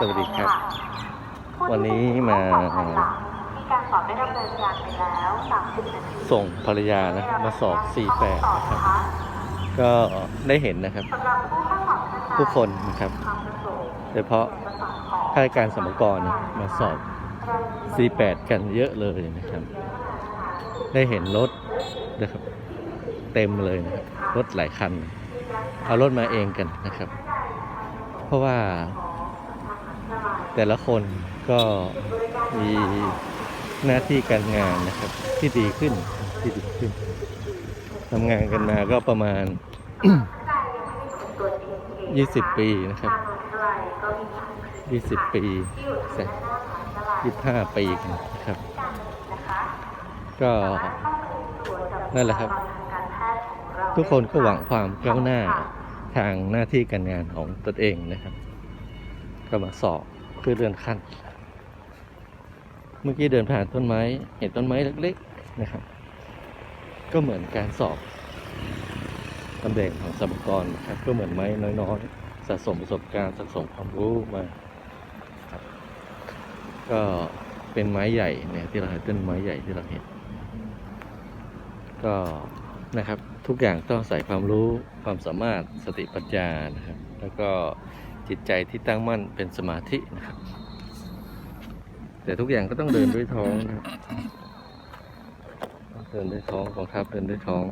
สวัสดีครับ วันนี้มาที่การสอบได้ดำเนินการไปแล้ว30นาทีส่งภรรยานะมาสอบ48นะครับก็ได้เห็นนะครับสำหรับผู้เข้าสอบชั้นทุกคนนะครับความประสงค์โดยเฉพาะประสงค์ของข้าราชการสมกรมาสอบ 48 กันเยอะเลยนะครับ ได้เห็นรถนะครับ เต็มเลยนะครับรถหลายคัน เอารถมาเองกันนะครับ เพราะว่า แต่ละคนก็มีหน้าที่การงานนะครับ ที่ดีขึ้นที่ดีขึ้นทำงานกันมาก็ประมาณ 20 ปีนะครับ 20 ปีสัก25 ปีกันนะครับ ก็นั่นแหละครับ ทุกคนก็หวังความก้าวหน้าทางหน้าที่การงานของตนเองนะครับ ก็มาสอบ เพื่อเลื่อนขั้น เมื่อกี้เดินผ่านต้นไม้ เห็นต้นไม้เล็ก ๆ นะครับ ก็เหมือนการสอบตำแหน่งของสมกรนะครับก็เหมือนไม้น้อยๆสะสมประสบการณ์สะสมความรู้มาครับก็เป็นไม้ใหญ่เนี่ยที่เราเห็นต้นไม้ใหญ่ที่เราเห็น ก็นะครับทุกอย่างต้องใส่ความรู้ความสามารถสติปัญญานะครับ แล้วก็ จิตใจที่ตั้งมั่นเป็นสมาธินะครับ แต่ทุกอย่างก็ต้องเดินด้วยท้องนะครับเดินด้วยท้องกองทัพเดินด้วยท้อง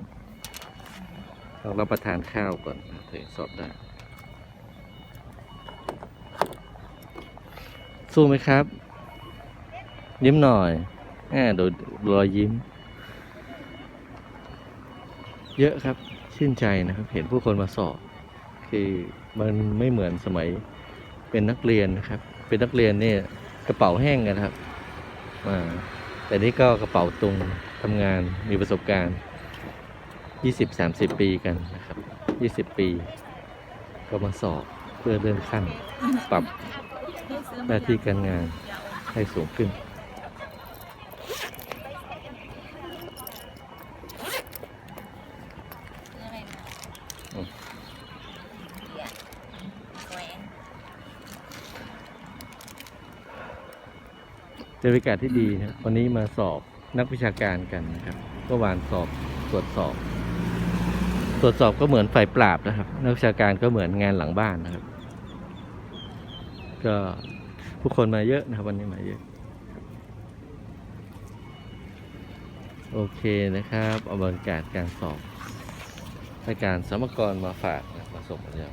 ต้องรับประทานข้าวก่อนถึงสอบได้สู้ไหมครับ ยิ้มหน่อยแหมดูรอยยิ้ม เยอะครับชื่นใจนะครับ เห็นผู้คนมาสอบ คือมันไม่เหมือนสมัยเป็นนักเรียนนะครับ เป็นนักเรียนเนี่ยกระเป๋าแห้งกันครับอ่าแต่นี่ก็กระเป๋าตุงทำงานมีประสบการณ์ 20-30 ปีกันนะครับ 20 ปี ก็มาสอบเพื่อเลื่อนขั้นปรับหน้าที่การงานให้สูงขึ้น เป็นบรรยากาศที่ดีนะครับวันนี้มาสอบนักวิชาการกันนะครับเมื่อวานสอบตรวจสอบ ตรวจสอบก็เหมือนฝ่ายปราบนะครับ นักวิชาการก็เหมือนงานหลังบ้านนะครับ ก็ผู้คนมาเยอะนะครับ วันนี้มาเยอะ โอเคนะครับเอาบรรยากาศการสอบรายการสมกรมาฝากนะมาส่งมาแล้ว